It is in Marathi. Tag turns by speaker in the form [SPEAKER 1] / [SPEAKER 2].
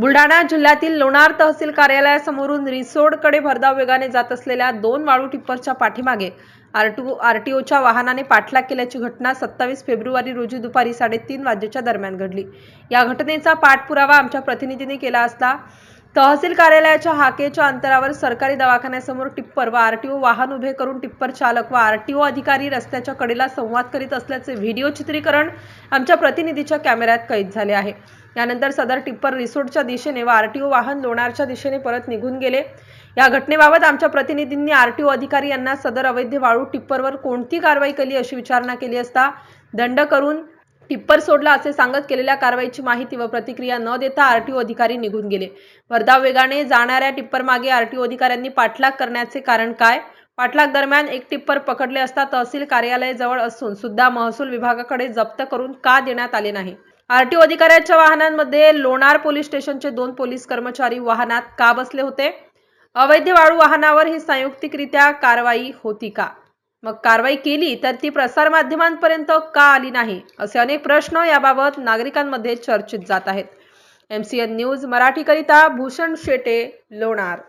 [SPEAKER 1] बुलढाणा जिल्ह्यातील लोणार तहसील कार्यालयासमोरून रिसोडकडे भरधाव वेगाने जात असलेल्या दोन वाळू टिप्परच्या पाठीमागे आर टी ओच्या वाहनाने पाठलाग केल्याची घटना सत्तावीस फेब्रुवारी रोजी दुपारी साडेतीन वाजेच्या दरम्यान घडली. या घटनेचा पाठपुरावा आमच्या प्रतिनिधीने केला असता तहसील कार्यालयाच्या हाकेच्या अंतरावर सरकारी दवाखान्यासमोर टिप्पर व आरटीओ वाहन उभे करून टिप्पर चालक व आरटीओ अधिकारी रस्त्याच्या कडेला संवाद करीत असल्याचे व्हिडिओ चित्रीकरण आमच्या प्रतिनिधीच्या कॅमेऱ्यात कैद झाले आहे. यानंतर सदर टिप्पर रिसोर्टच्या दिशेने व आरटीओ वाहन लोणारच्या दिशेने परत निघून गेले. या घटनेबाबत आमच्या प्रतिनिधींनी आरटीओ अधिकारी यांना सदर अवैध वाळू टिप्परवर कोणती कारवाई केली अशी विचारणा केली असता दंड करून टिप्पर सोडला असे सांगत केलेल्या कारवाईची माहिती व प्रतिक्रिया न देता आरटीओ अधिकारी निघून गेले. वर्धा वेगाने जाणाऱ्या टिप्पर मागे आरटीओ अधिकाऱ्यांनी पाठलाग करण्याचे कारण काय? पाठलाग दरम्यान एक टिप्पर पकडले असता तहसील कार्यालय जवळ असून सुद्धा महसूल विभागाकडे जप्त करून का देण्यात आले नाही? आरटीओ अधिकाऱ्यांच्या वाहनांमध्ये लोणार पोलीस स्टेशनचे दोन पोलीस कर्मचारी वाहनात का बसले होते? अवैध वाळू वाहनावर ही संयुक्तिकरित्या कारवाई होती का? मग कारवाई केली तर ती प्रसारमाध्यमांपर्यंत का आली नाही? असे अनेक प्रश्न याबाबत नागरिकांमध्ये चर्चित जात आहेत. एम सी एन न्यूज मराठीकरिता भूषण शेटे लोणार.